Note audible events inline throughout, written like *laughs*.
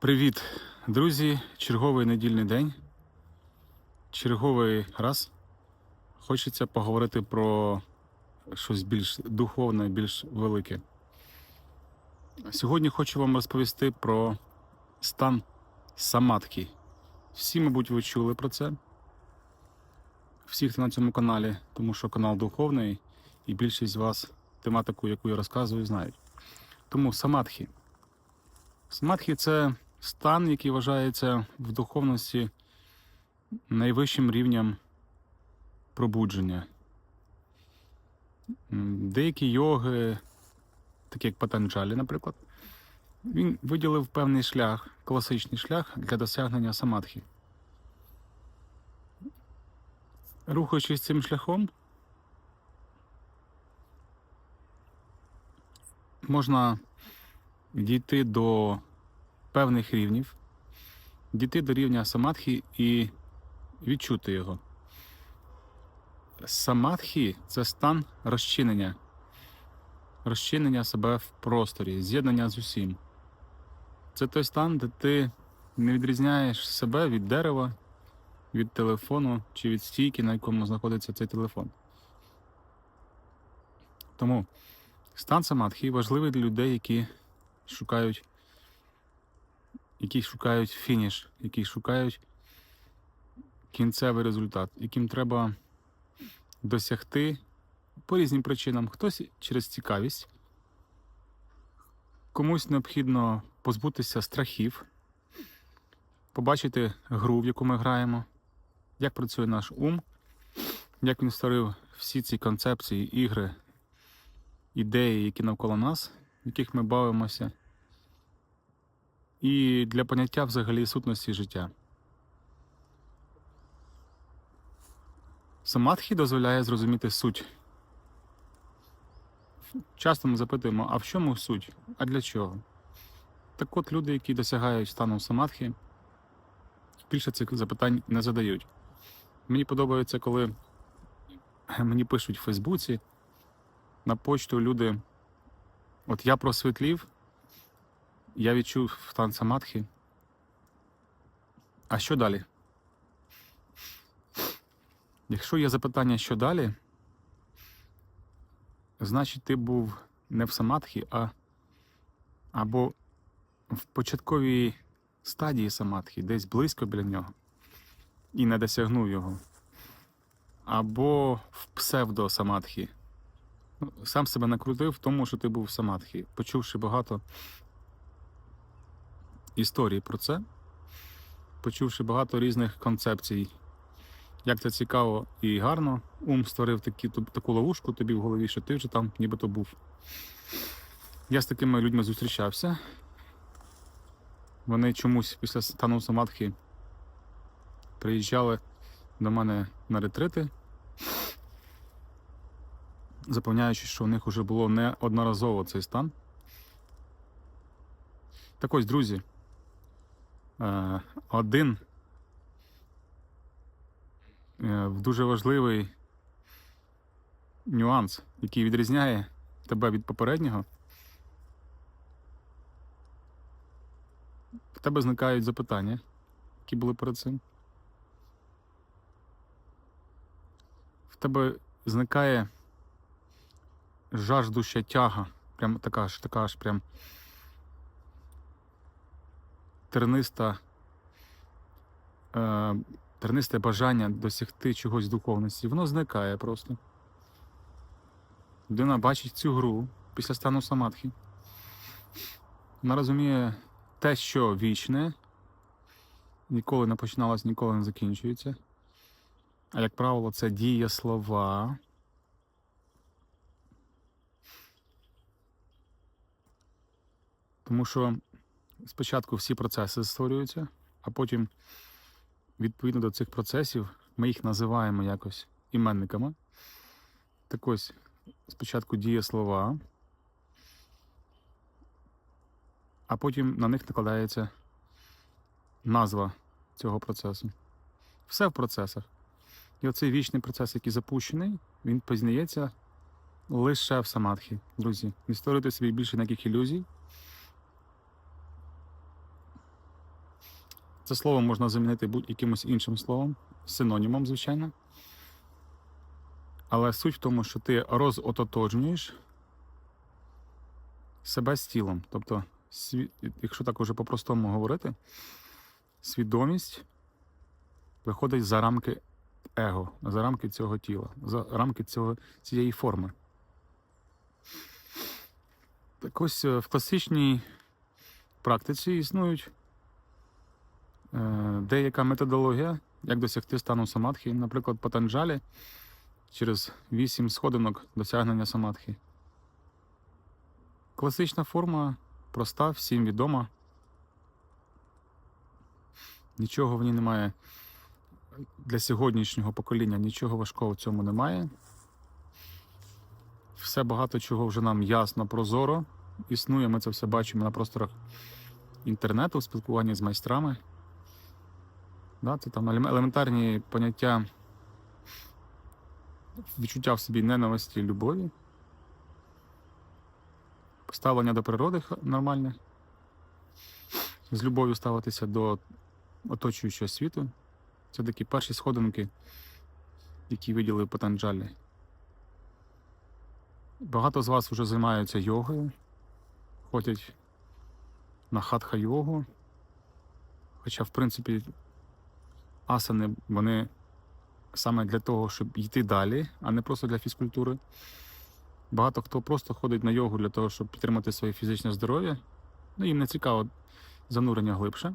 Привіт, друзі! Черговий недільний день. Черговий раз хочеться поговорити про щось більш духовне, більш велике. Сьогодні хочу вам розповісти про стан самадхи. Всі, мабуть, ви чули про це. Всі, хто на цьому каналі, тому що канал духовний, і більшість з вас тематику, яку я розказую, знають. Тому самадхи. Самадхи це стан, який вважається в духовності найвищим рівнем пробудження. Деякі йоги, такі як Патанджалі, наприклад, він виділив певний шлях, класичний шлях для досягнення самадхи. Рухаючись цим шляхом, можна дійти до певних рівнів, дійти до рівня самадхи і відчути його. Самадхи це стан розчинення, розчинення себе в просторі, з'єднання з усім. Це той стан, де ти не відрізняєш себе від дерева, від телефону чи від стійки, на якому знаходиться цей телефон. Тому стан самадхи важливий для людей, які шукають які шукають фініш, які шукають кінцевий результат, яким треба досягти по різним причинам. Хтось через цікавість, комусь необхідно позбутися страхів, побачити гру, в яку ми граємо, як працює наш ум, як він створив всі ці концепції, ігри, ідеї, які навколо нас, в яких ми бавимося і для поняття взагалі сутності життя. Самадхі дозволяє зрозуміти суть. Часто ми запитуємо, а в чому суть? А для чого? Так от люди, які досягають стану самадхи, більше цих запитань не задають. Мені подобається, коли мені пишуть в Фейсбуці на почту люди. От я просвітлів, я відчув стан самадхи. А що далі? Якщо є запитання, що далі, значить ти був не в самадхі, а або в початковій стадії самадхи, десь близько біля нього, і не досягнув його. Або в псевдо-самадхі. Ну, Сам себе накрутив в тому, що ти був в самадхі, почувши багато історії про це, почувши багато різних концепцій. Як це цікаво і гарно, ум створив такі, таку ловушку тобі в голові, що ти вже там нібито був. Я з такими людьми зустрічався. Вони чомусь після стану самадхи приїжджали до мене на ретрити, запевняючи, що у них вже було неодноразово цей стан. Так ось, друзі, один е, дуже важливий нюанс, який відрізняє тебе від попереднього. В тебе зникають запитання, які були перед цим. В тебе зникає жаждуща тяга. Прям така ж, така ж прям терниста, е, тернисте бажання досягти чогось духовності. Воно зникає просто. Людина бачить цю гру після стану самадхи. Вона розуміє те, що вічне, ніколи не починалось, ніколи не закінчується. А як правило, це дія слова. Тому що спочатку всі процеси створюються, а потім, відповідно до цих процесів, ми їх називаємо якось іменниками. Так ось, спочатку діє слова, а потім на них накладається назва цього процесу. Все в процесах. І оцей вічний процес, який запущений, він пізнається лише в самадхі, друзі. Не створюйте собі більше ніяких ілюзій. Це слово можна замінити будь-якимось іншим словом, синонімом, звичайно. Але суть в тому, що ти розототожнюєш себе з тілом. Тобто, якщо так уже по-простому говорити, свідомість виходить за рамки его, за рамки цього тіла, за рамки цього, цієї форми. Так ось е, в класичній практиці існують деяка методологія, як досягти стану самадхи, наприклад, Патанджалі через вісім сходинок досягнення самадхи. Класична форма проста, всім відома. Нічого в ній немає для сьогоднішнього покоління, нічого важкого в цьому немає. Все багато чого вже нам ясно, прозоро існує. Ми це все бачимо на просторах інтернету, в спілкуванні з майстрами. Да, це там елементарні поняття відчуття в собі ненависті, любові, ставлення до природи нормальне, з любов'ю ставитися до оточуючого світу. Це такі перші сходинки, які виділив Патанджалі. Багато з вас вже займаються йогою, ходять на хатха йогу. Хоча, в принципі, асани вони саме для того, щоб йти далі, а не просто для фізкультури. Багато хто просто ходить на йогу для того, щоб підтримати своє фізичне здоров'я. Ну, їм не цікаво занурення глибше.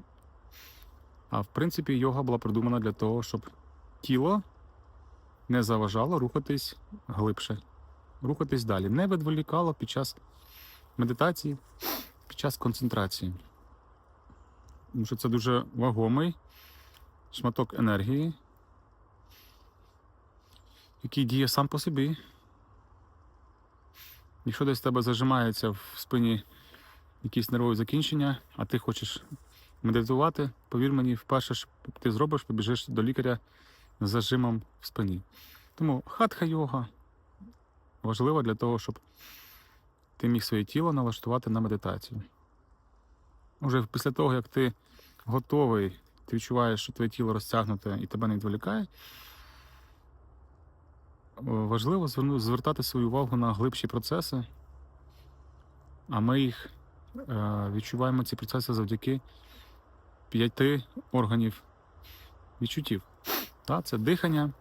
А в принципі, йога була придумана для того, щоб тіло не заважало рухатись глибше, рухатись далі, не відволікало під час медитації, під час концентрації. Тому що це дуже вагомий шматок енергії, який діє сам по собі. Якщо десь в тебе зажимається в спині якісь нервові закінчення, а ти хочеш медитувати, повір мені, вперше ж ти зробиш, побіжиш до лікаря з зажимом в спині. Тому хатха йога важлива для того, щоб ти міг своє тіло налаштувати на медитацію. Уже після того, як ти готовий, ти відчуваєш, що твоє тіло розтягнуте і тебе не відволікає, важливо звертати свою увагу на глибші процеси, а ми їх е, відчуваємо ці процеси завдяки п'яти органів відчуттів. Це дихання,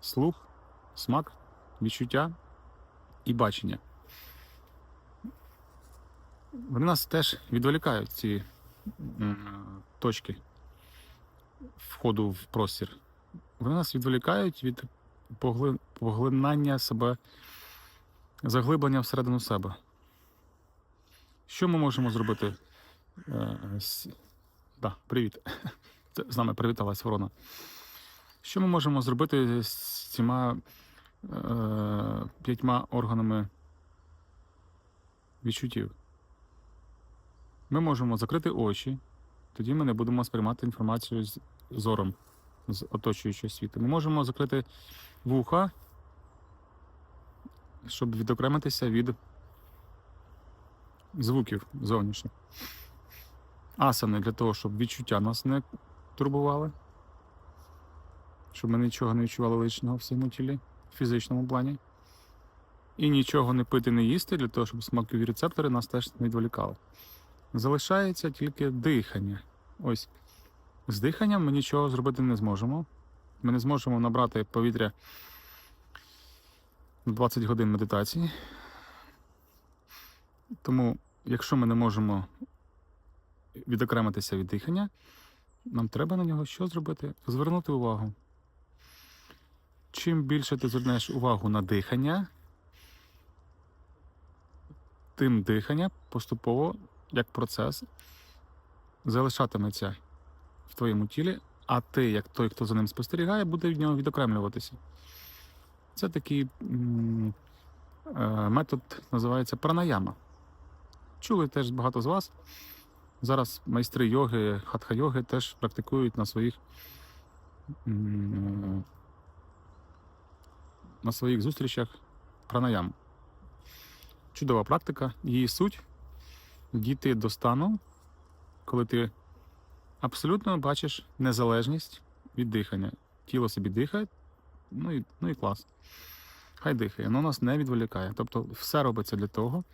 слух, смак, відчуття і бачення. Вони нас теж відволікають ці точки входу в простір. Вони нас відволікають від поглинання себе, заглиблення всередину себе. Що ми можемо зробити? Е, Да, привіт. *laughs* Це з нами привіталась ворона. Що ми можемо зробити з цими е, п'ятьма органами відчуттів? Ми можемо закрити очі, тоді ми не будемо сприймати інформацію з зором з оточуючого світу. Ми можемо закрити вуха, щоб відокремитися від звуків зовнішніх. Асани для того, щоб відчуття нас не турбували, щоб ми нічого не відчували лишнього в своєму тілі, в фізичному плані. І нічого не пити, не їсти, для того, щоб смакові рецептори нас теж не відволікали. Залишається тільки дихання. Ось. З диханням ми нічого зробити не зможемо. Ми не зможемо набрати повітря на 20 годин медитації. Тому, якщо ми не можемо відокремитися від дихання, нам треба на нього що зробити? Звернути увагу. Чим більше ти звернеш увагу на дихання, тим дихання поступово, як процес, залишатиметься в твоєму тілі, а ти, як той, хто за ним спостерігає, буде від нього відокремлюватися. Це такий е, метод називається пранаяма. Чули теж багато з вас. Зараз майстри йоги, хатха-йоги теж практикують на своїх на своїх зустрічах пранаям. Чудова практика. Її суть дійти до стану, коли ти абсолютно бачиш незалежність від дихання. Тіло собі дихає, ну і, ну і клас. Хай дихає, воно нас не відволікає. Тобто все робиться для того,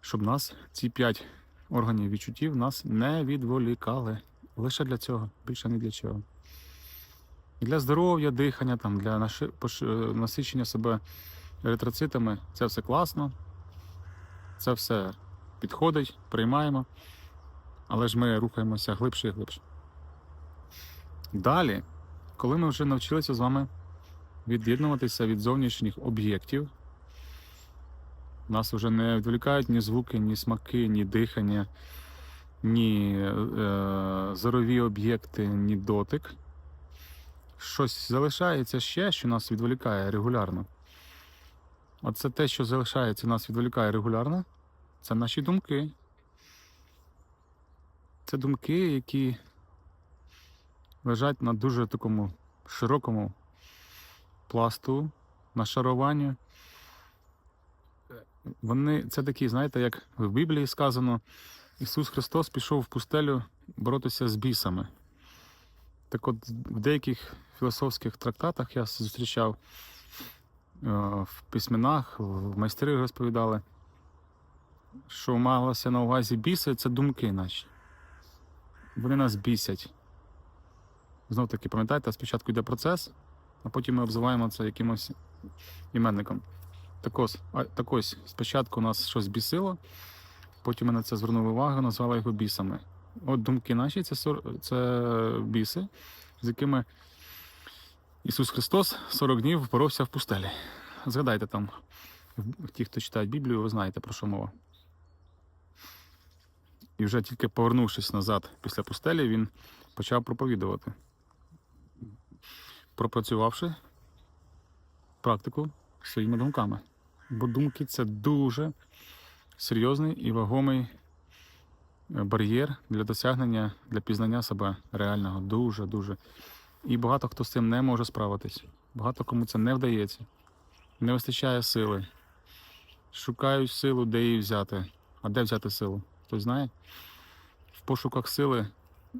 щоб нас, ці п'ять органів відчуттів, нас не відволікали. Лише для цього, більше ні для чого. Для здоров'я, дихання, там, для е, насичення себе еритроцитами це все класно. Це все підходить, приймаємо. Але ж ми рухаємося глибше і глибше. Далі, коли ми вже навчилися з вами від'єднуватися від зовнішніх об'єктів, нас вже не відволікають ні звуки, ні смаки, ні дихання, ні е, зорові об'єкти, ні дотик. Щось залишається ще, що нас відволікає регулярно. Оце те, що залишається, нас відволікає регулярно, це наші думки. Це думки, які лежать на дуже такому широкому пласту, нашаруванню. Вони це такі, знаєте, як в Біблії сказано, Ісус Христос пішов в пустелю боротися з бісами. Так от, в деяких філософських трактатах я зустрічав е, в письменах, в майстри розповідали, що малося на увазі біси це думки наші. Вони нас бісять. Знов таки, пам'ятаєте, спочатку йде процес, а потім ми обзиваємо це якимось іменником. Так ось, так ось спочатку нас щось бісило, потім ми на це звернули увагу, назвали його бісами. От думки наші це, це біси, з якими Ісус Христос 40 днів боровся в пустелі. Згадайте там, ті, хто читають Біблію, ви знаєте, про що мова. І вже тільки повернувшись назад після пустелі, він почав проповідувати. Пропрацювавши практику своїми думками. Бо думки це дуже серйозний і вагомий е, бар'єр для досягнення, для пізнання себе реального. Дуже, дуже. І багато хто з цим не може справитись. Багато кому це не вдається. Не вистачає сили. Шукають силу, де її взяти. А де взяти силу? Хтось знає? В пошуках сили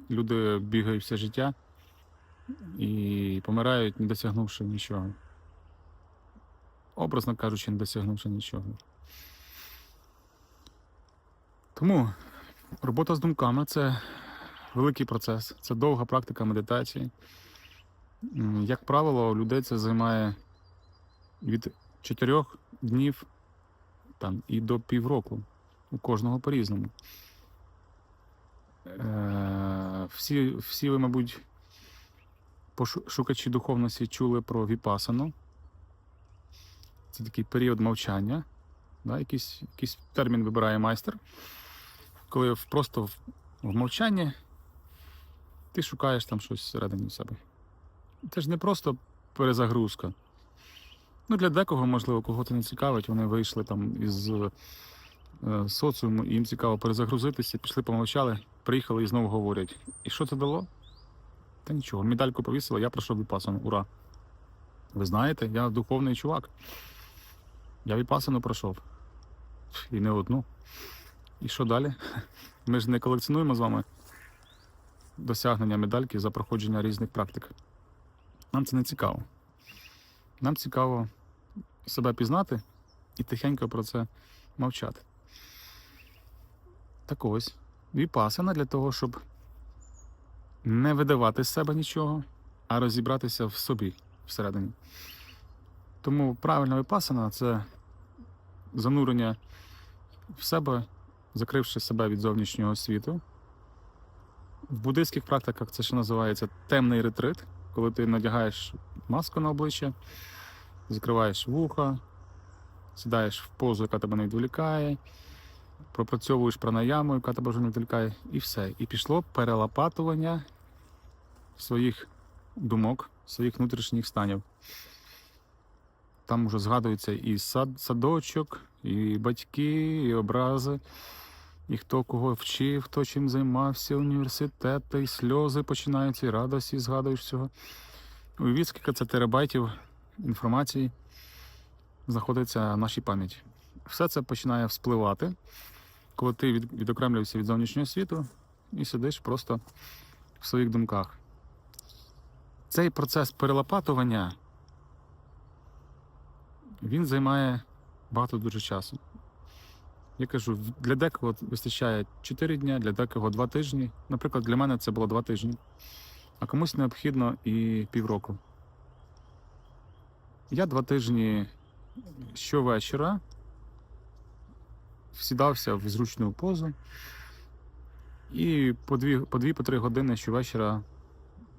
люди бігають все життя і помирають, не досягнувши нічого. Образно кажучи, не досягнувши нічого. Тому робота з думками це великий процес, це довга практика медитації. Як правило, у людей це займає від 4 днів там, і до півроку. У кожного по-різному. Е, всі, всі ви, мабуть, шукачі духовності чули про віпасану. Це такий період мовчання. Да, якийсь, якийсь термін вибирає майстер. Коли просто в, в мовчанні ти шукаєш там щось всередині себе. Це ж не просто перезагрузка. Ну, для декого, можливо, кого це не цікавить, вони вийшли там із соціуму, і їм цікаво перезагрузитися, пішли, помовчали, приїхали і знову говорять. І що це дало? Та нічого, медальку повісили, я пройшов віпасану, ура. Ви знаєте, я духовний чувак. Я віпасану пройшов. І не одну. І що далі? *laughs* Ми ж не колекціонуємо з вами досягнення медальки за проходження різних практик. Нам це не цікаво. Нам цікаво себе пізнати і тихенько про це мовчати. Так ось, віпасана для того, щоб не видавати з себе нічого, а розібратися в собі всередині. Тому правильна випасана це занурення в себе, закривши себе від зовнішнього світу. В буддийських практиках це ще називається темний ретрит, коли ти надягаєш маску на обличчя, закриваєш вуха, сідаєш в позу, яка тебе не відволікає, пропрацьовуєш пранаяму, яка тебе вже не відволікає, і все. І пішло перелопатування своїх думок, своїх внутрішніх станів. Там вже згадується і сад, садочок, і батьки, і образи, і хто кого вчив, хто чим займався, університети, і сльози починаються, і радості згадуєш всього. Уявіть, скільки це терабайтів інформації знаходиться в нашій пам'яті. Все це починає вспливати, коли ти від, відокремлюєшся від зовнішнього світу, і сидиш просто в своїх думках. Цей процес перелопатування він займає багато дуже часу. Я кажу, для декого вистачає 4 дні, для декого 2 тижні. Наприклад, для мене це було 2 тижні, а комусь необхідно і півроку. Я два тижні щовечора сідався в зручну позу і по дві, по дві, по три години щовечора,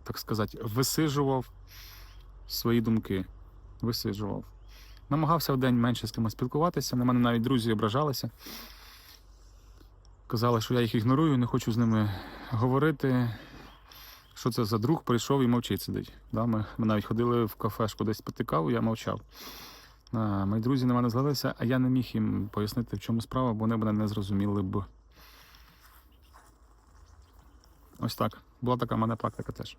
так сказати, висижував свої думки. Висижував. Намагався в день менше з кимось спілкуватися. На мене навіть друзі ображалися. Казали, що я їх ігнорую, не хочу з ними говорити. Що це за друг прийшов і мовчить сидить. Да, ми, ми навіть ходили в кафешку десь пити каву, я мовчав. А, мої друзі на мене злилися, а я не міг їм пояснити, в чому справа, бо вони мене не зрозуміли б. Ось так. Була така в мене практика теж.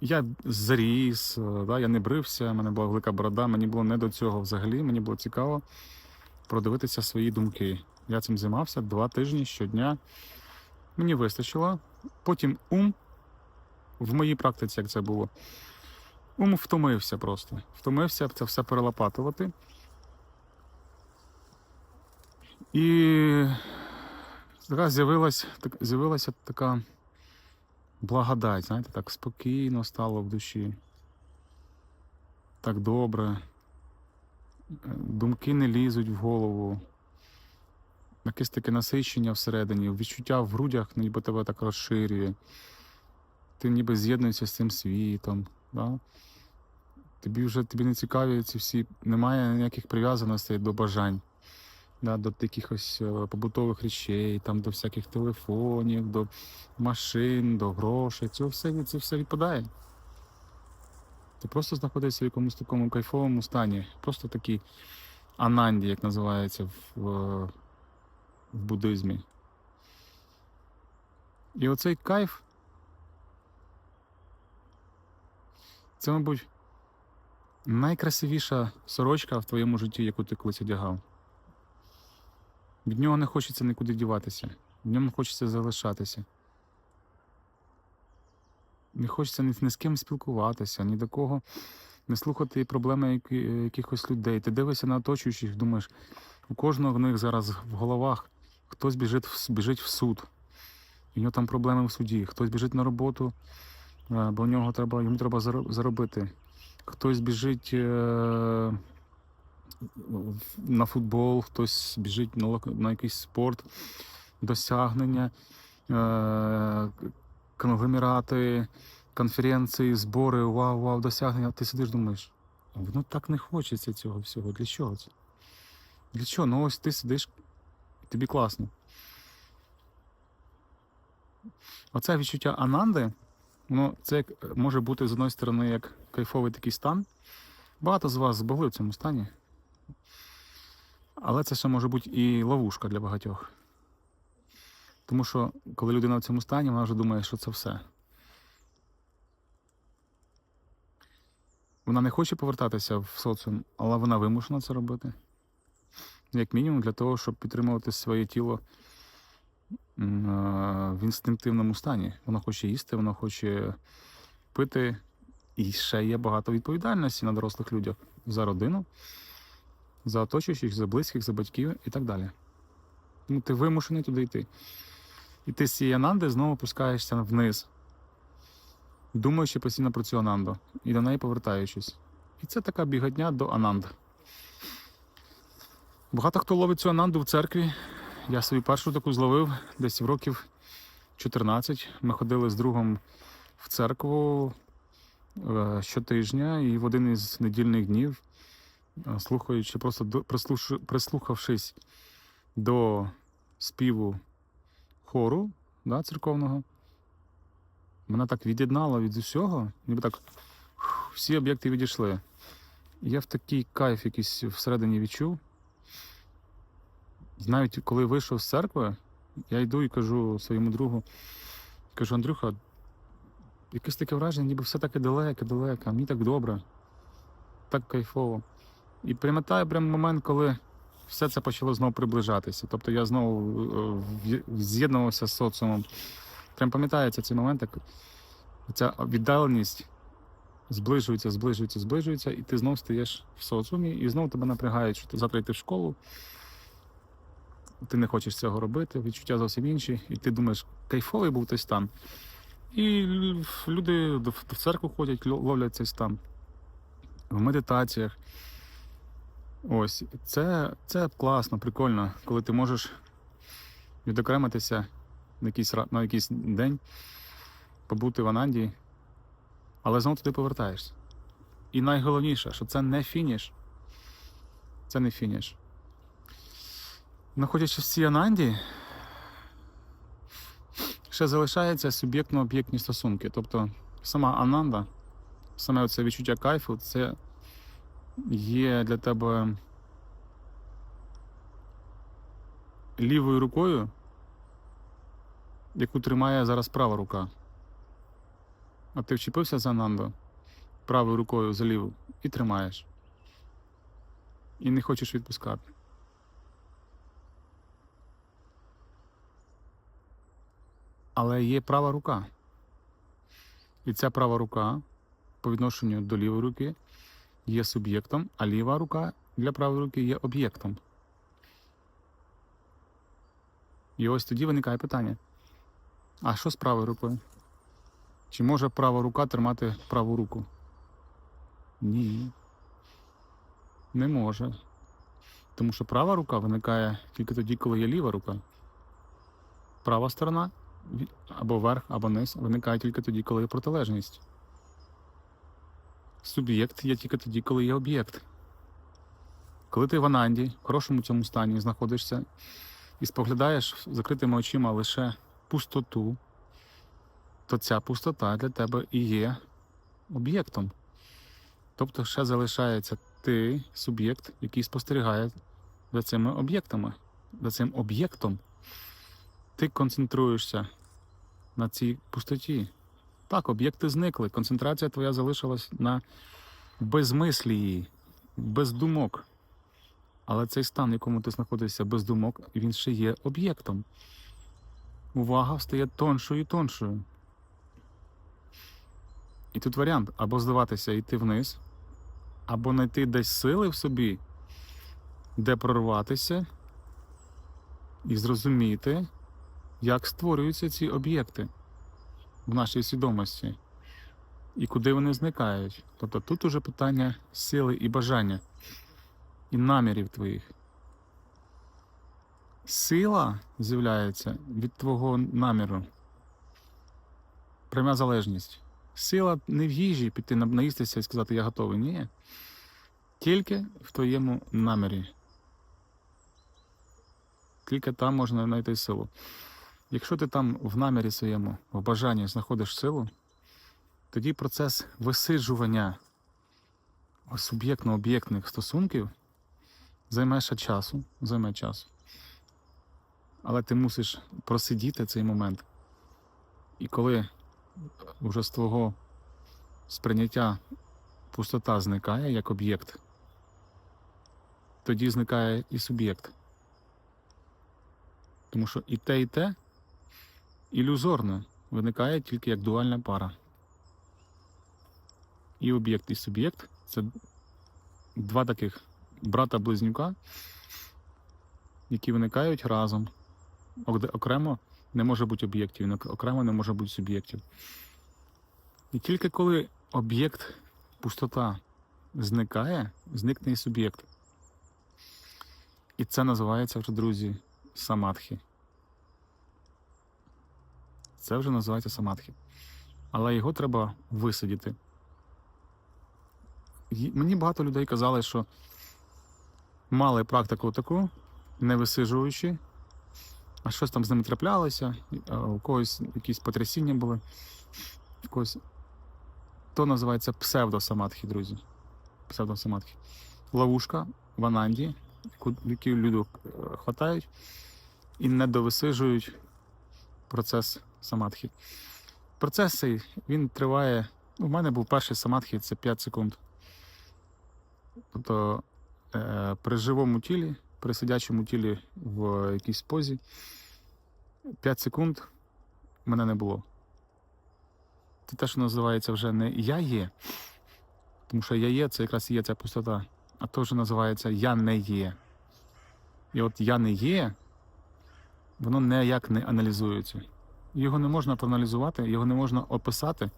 Я заріс, е, да, я не брився, в мене була велика борода, мені було не до цього взагалі, мені було цікаво продивитися свої думки. Я цим займався два тижні щодня. Мені вистачило. Потім ум в моїй практиці, як це було, ум втомився просто. Втомився це все перелопатувати. І така з'явилась, так, з'явилася така благодать, знаєте, так спокійно стало в душі. Так добре. Думки не лізуть в голову. Якесь таке насичення всередині, відчуття в грудях, ніби тебе так розширює. Ти ніби з'єднуєшся з цим світом. Да? Тобі вже тобі не цікаві ці всі, немає ніяких прив'язаностей до бажань, да? до якихось е, побутових речей, там, до всяких телефонів, до машин, до грошей. Це все, це все відпадає. Ти просто знаходишся в якомусь такому кайфовому стані. Просто такий ананді, як називається в, е, в буддизмі. І оцей кайф. Це, мабуть, найкрасивіша сорочка в твоєму житті, яку ти колись одягав. Від нього не хочеться нікуди діватися, в ньому хочеться залишатися. Не хочеться ні, ні з ким спілкуватися, ні до кого не слухати проблеми якихось людей. Ти дивишся на оточуючих, думаєш, у кожного в них зараз в головах хтось біжить, біжить в суд, в нього там проблеми в суді, хтось біжить на роботу, бо в нього треба, йому треба заробити. Хтось біжить е, на футбол, хтось біжить на, на якийсь спорт, досягнення, е, конгломерати, конференції, збори, вау, вау, досягнення. Ти сидиш, думаєш, «А воно так не хочеться цього всього. Для чого це? Для чого? Ну ось ти сидиш, тобі класно. Оце відчуття ананди, воно це е, може бути з одної сторони як кайфовий такий стан. Багато з вас збагли в цьому стані. Але це ще може бути і ловушка для багатьох. Тому що коли людина в цьому стані, вона вже думає, що це все. Вона не хоче повертатися в соціум, але вона вимушена це робити. Як мінімум, для того, щоб підтримувати своє тіло в інстинктивному стані. Вона хоче їсти, вона хоче пити. І ще є багато відповідальності на дорослих людях за родину, за оточуючих, за близьких, за батьків і так далі. Тому ти вимушений туди йти. І ти з цієї ананди знову опускаєшся вниз, думаючи постійно про цю ананду і до неї повертаючись. І це така біготня до ананд. Багато хто ловить цю ананду в церкві. Я свою першу таку зловив десь в років 14. Ми ходили з другом в церкву е, щотижня, і в один із недільних днів, е, слухаючи, просто прислухавшись до співу хору да, церковного, мене так від'єднало від усього, ніби так всі об'єкти відійшли. Я в такий кайф якийсь всередині відчув. Навіть коли вийшов з церкви, я йду і кажу своєму другу, кажу, Андрюха, якесь таке враження, ніби все таке далеке, далеке, а мені так добре, так кайфово. І пам'ятаю прям момент, коли все це почало знову приближатися. Тобто я знову е, з'єднувався з соціумом. Прям пам'ятається цей момент, ця віддаленість зближується, зближується, зближується, і ти знов стаєш в соціумі, і знову тебе напрягають, що ти завтра йти в школу. Ти не хочеш цього робити, відчуття зовсім інші, і ти думаєш, кайфовий був той стан. І люди в церкву ходять, ло- ловлять цей стан в медитаціях. Ось, це, це класно, прикольно, коли ти можеш відокремитися на якийсь, на якийсь день, побути в Ананді, але знову туди повертаєшся. І найголовніше, що це не фініш. Це не фініш. Знаходячись в цій Ананді, ще залишаються суб'єктно-об'єктні стосунки. Тобто сама Ананда, саме це відчуття кайфу, це є для тебе лівою рукою, яку тримає зараз права рука. А ти вчепився за Ананду правою рукою за ліву і тримаєш. І не хочеш відпускати. Але є права рука. І ця права рука по відношенню до лівої руки є суб'єктом, а ліва рука для правої руки є об'єктом. І ось тоді виникає питання: а що з правою рукою? Чи може права рука тримати праву руку? Ні. Не може. Тому що права рука виникає тільки тоді, коли є ліва рука. Права сторона або верх, або низ виникає тільки тоді, коли є протилежність. Суб'єкт є тільки тоді, коли є об'єкт. Коли ти в Ананді, в хорошому цьому стані знаходишся і споглядаєш закритими очима лише пустоту, то ця пустота для тебе і є об'єктом. Тобто ще залишається ти, суб'єкт, який спостерігає за цими об'єктами, за цим об'єктом. Ти концентруєшся на цій пустоті. Так, об'єкти зникли. Концентрація твоя залишилась на безмислії, без думок. Але цей стан, в якому ти знаходишся без думок, він ще є об'єктом. Увага стає тоншою і тоншою. І тут варіант або здаватися йти вниз, або знайти десь сили в собі, де прорватися і зрозуміти, як створюються ці об'єкти в нашій свідомості і куди вони зникають. Тобто тут уже питання сили і бажання, і намірів твоїх. Сила з'являється від твого наміру. Пряма залежність. Сила не в їжі піти наїстися і сказати я готовий. Ні. Тільки в твоєму намірі. Тільки там можна знайти силу. Якщо ти там в намірі своєму, в бажанні знаходиш силу, тоді процес висиджування суб'єктно-об'єктних стосунків займе ще часу, займе часу. Але ти мусиш просидіти цей момент. І коли вже з твого сприйняття пустота зникає як об'єкт, тоді зникає і суб'єкт. Тому що і те, і те ілюзорно виникає тільки як дуальна пара. І об'єкт, і суб'єкт це два таких брата-близнюка, які виникають разом. Окремо не може бути об'єктів, окремо не може бути суб'єктів. І тільки коли об'єкт, пустота зникає, зникне і суб'єкт. І це називається вже, друзі, самадхи. Це вже називається самадхи. Але його треба висидіти. Мені багато людей казали, що мали практику таку, не висиджуючи, а щось там з ними траплялося, у когось якісь потрясіння були, у когось. То називається псевдосамадхи, друзі. Псевдосамадхи. Ловушка в Ананді, яку- люди е, хватають і не довисижують процес самадхи. Процес цей він триває. У мене був перший самадхи, це 5 секунд. Тобто е, при живому тілі, при сидячому тілі в якійсь позі. 5 секунд мене не було. Це те, що називається вже не я є, тому що я є, це якраз є ця пустота, а то вже називається я не є. І от я не є, воно ніяк не аналізується. Його не можна проаналізувати, його не можна описати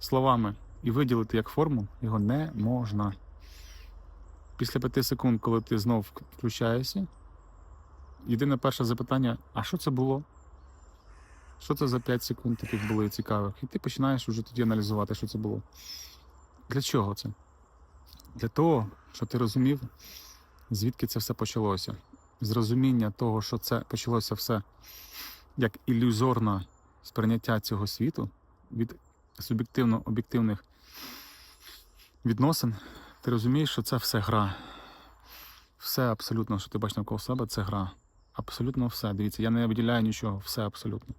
словами і виділити як форму, його не можна. Після п'яти секунд, коли ти знов включаєшся, єдине перше запитання: а що це було? Що це за 5 секунд таких були цікавих? І ти починаєш вже тоді аналізувати, що це було. Для чого це? Для того, щоб ти розумів, звідки це все почалося. З розуміння того, що це почалося все як ілюзорне сприйняття цього світу від суб'єктивно-об'єктивних відносин, ти розумієш, що це все гра. Все абсолютно, що ти бачиш навколо себе, це гра. Абсолютно все. Дивіться, я не виділяю нічого, все абсолютно.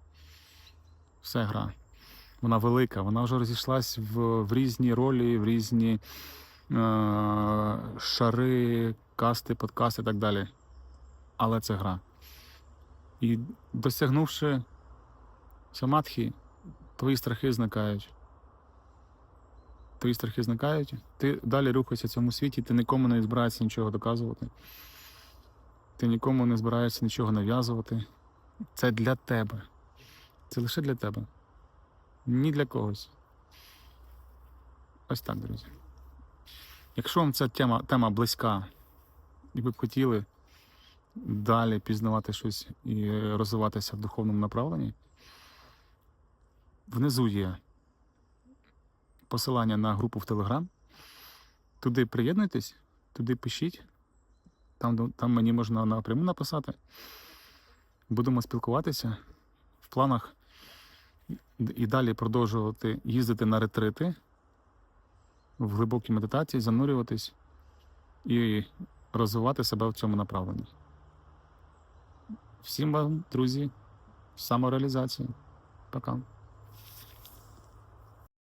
Все гра. Вона велика, вона вже розійшлась в, в різні ролі, в різні е, шари, касти, подкасти і так далі. Але це гра. І досягнувши самадхі, твої страхи зникають. Твої страхи зникають, ти далі рухаєшся в цьому світі, ти нікому не збираєшся нічого доказувати. Ти нікому не збираєшся нічого нав'язувати. Це для тебе. Це лише для тебе. Ні для когось. Ось так, друзі. Якщо вам ця тема, тема близька, і ви б хотіли далі пізнавати щось і розвиватися в духовному направленні, внизу є посилання на групу в Телеграм. Туди приєднуйтесь, туди пишіть. Там, там мені можна напряму написати. Будемо спілкуватися в планах і далі продовжувати їздити на ретрити в глибокі медитації, занурюватись і розвивати себе в цьому направленні. Всім вам, друзі, самореалізації. Пока.